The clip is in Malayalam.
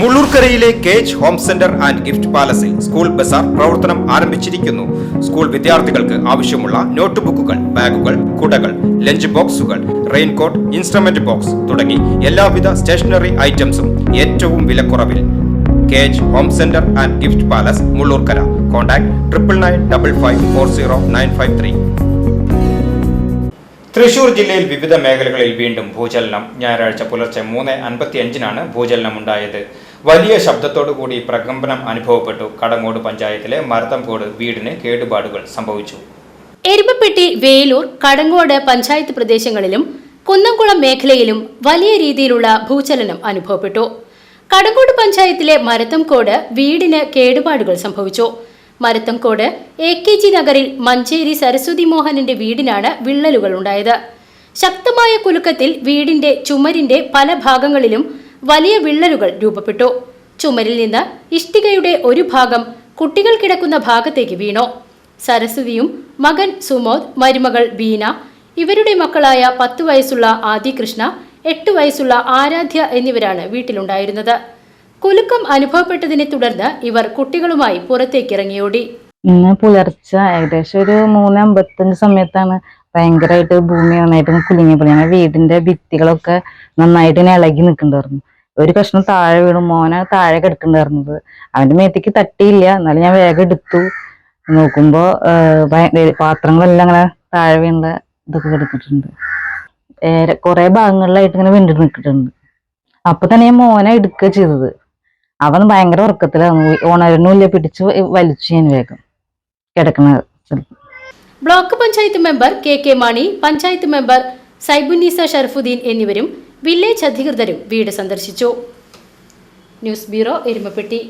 മുള്ളൂർക്കരയിലെ cage home centre and gift പാലസിൽ school Bazar പ്രവർത്തനം ആരംഭിച്ചിരിക്കുന്നു. സ്കൂൾ വിദ്യാർത്ഥികൾക്ക് ആവശ്യമുള്ള നോട്ട് ബുക്കുകൾ ബാഗുകൾ കുടകൾ ലഞ്ച് ബോക്സുകൾ റെയിൻകോട്ട് ഇൻസ്ട്രുമെന്റ് ബോക്സ് തുടങ്ങി എല്ലാവിധ സ്റ്റേഷനറി ഐറ്റംസും ഏറ്റവും വിലക്കുറവിൽ. Cage home centre and gift palace Mullurkara. Contact triple nine double five four zero nine five three. Thrissur ജില്ലയിൽ വിവിധ മേഖലകളിൽ വീണ്ടും ഭൂചലനം. ഞായറാഴ്ച പുലർച്ചെ മൂന്ന് അൻപത്തിയഞ്ചിനാണ് ഭൂചലനം ഉണ്ടായത് വലിയ ശബ്ദത്തോടു കൂടി പ്രകമ്പനം അനുഭവപ്പെട്ടു കടങ്ങോട് പഞ്ചായത്തിലെ മരത്തംകോട് വീടിന് കേടുപാടുകൾ സംഭവിച്ചു. എരുമപ്പെട്ടി വേലൂർ കടങ്ങോട് പഞ്ചായത്ത് പ്രദേശങ്ങളിലും കുന്നംകുളം മേഖലയിലും വലിയ രീതിയിലുള്ള ഭൂചലനം അനുഭവപ്പെട്ടു. കടങ്ങോട് പഞ്ചായത്തിലെ മരത്തംകോട് വീടിന് കേടുപാടുകൾ സംഭവിച്ചു. മരത്തംകോട് എ കെ ജി നഗറിൽ മഞ്ചേരി സരസ്വതി മോഹനന്റെ വീടിനാണ് വിള്ളലുകൾ ഉണ്ടായത്. ശക്തമായ കുലുക്കത്തിൽ വീടിന്റെ ചുമരിന്റെ പല ഭാഗങ്ങളിലും വലിയ വിള്ളലുകൾ രൂപപ്പെട്ടു. ചുമരിൽ നിന്ന് ഇഷ്ടികയുടെ ഒരു ഭാഗം കുട്ടികൾ കിടക്കുന്ന ഭാഗത്തേക്ക് വീണു. സരസ്വതിയും മകൻ സുമോദ് മരുമകൾ ബീന ഇവരുടെ മക്കളായ പത്ത് വയസ്സുള്ള ആദികൃഷ്ണ എട്ട് വയസ്സുള്ള ആരാധ്യ എന്നിവരാണ് വീട്ടിലുണ്ടായിരുന്നത്. കുലുക്കം അനുഭവപ്പെട്ടതിനെ തുടർന്ന് ഇവർ കുട്ടികളുമായി പുറത്തേക്കിറങ്ങിയോടി ഇന്ന് പുലർച്ചെ ഏകദേശം ഒരു മൂന്ന് അമ്പത്തഞ്ച് സമയത്താണ് ഭയങ്കരമായിട്ട് ഭൂമി നന്നായിട്ട് കുലുങ്ങിയപ്പോൾ ഞങ്ങളുടെ വീടിന്റെ ഭിത്തികളൊക്കെ നന്നായിട്ട് ഇങ്ങനെ ഇളകി നിൽക്കണ്ടായിരുന്നു ഒരു കഷ്ണം താഴെ വീണു. മോനെ താഴെ കിടക്കണ്ടായിരുന്നത് അവന്റെ മേത്തേക്ക് തട്ടിയില്ല. എന്നാലും ഞാൻ വേഗം എടുത്തു. നോക്കുമ്പോ പാത്രങ്ങളെല്ലാം അങ്ങനെ താഴെ വീണ്ട ഇതൊക്കെ കിടക്കിട്ടുണ്ട് കുറെ ഭാഗങ്ങളിലായിട്ട് ഇങ്ങനെ വീണ്ടും നിൽക്കിട്ടുണ്ട് അപ്പൊ തന്നെ ഞാൻ മോനെ എടുക്കുക ചെയ്തത്. അവൻ ഭയങ്കര ഉറക്കത്തിലാണ് ഉണരണില്ല പിടിച്ച് വലിച്ചു ഞാൻ വേഗം കിടക്കണ സ്ഥലത്ത്. Block panchayat member K K Mani panchayat member Saibunnisa Sharafuddin എന്നിവരും വില്ലേജ് അധികൃതരും വീട് സന്ദർശിച്ചു. News bureau Erumapetty.